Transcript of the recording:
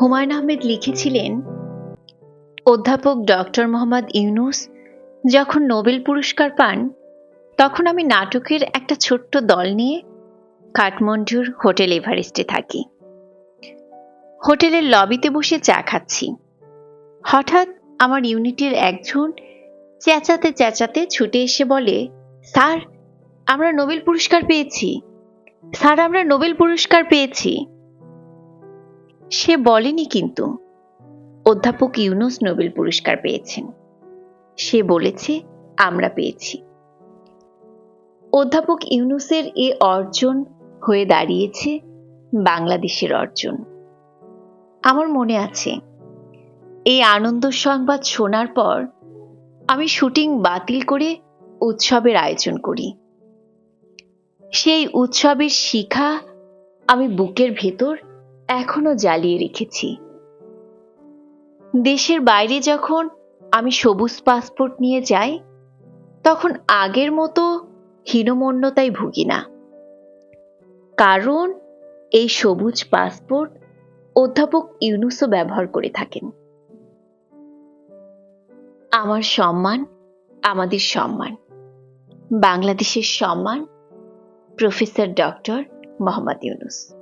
হুমায়ুন আহমেদ লিখেছিলেন, অধ্যাপক ডক্টর মোহাম্মদ ইউনুস যখন নোবেল পুরস্কার পান, তখন আমি নাটকের একটা ছোট্ট দল নিয়ে কাঠমান্ডুর হোটেল এভারেস্টে থাকি। হোটেলের লবিতে বসে চা খাচ্ছি। হঠাৎ আমার ইউনিটের একজন চেঁচাতে চেঁচাতে ছুটে এসে বলে, স্যার, আমরা নোবেল পুরস্কার পেয়েছি। স্যার, আমরা নোবেল পুরস্কার পেয়েছি। সে বলেনি কিন্তু। অধ্যাপক ইউনুস নোবেল পুরস্কার পেয়েছেন। সে বলেছে, আমরা পেয়েছি। অধ্যাপক ইউনুসের এ অর্জন হয়ে দাঁড়িয়েছে বাংলাদেশের অর্জন। আমার মনে আছে, এই আনন্দ সংবাদ শোনার পর আমি শুটিং বাতিল করে উৎসবের আয়োজন করি। সেই উৎসবের শিখা আমি বুকের ভেতর এখনও জ্বালিয়ে রেখেছি। দেশের বাইরে যখন আমি সবুজ পাসপোর্ট নিয়ে যাই, তখন আগের মতো হীনমন্যতায় ভুগি না। কারণ এই সবুজ পাসপোর্ট অধ্যাপক ইউনুসও ব্যবহার করে থাকেন। আমার সম্মান, আমাদের সম্মান। বাংলাদেশের সম্মান প্রফেসর ডক্টর মোহাম্মদ ইউনুস।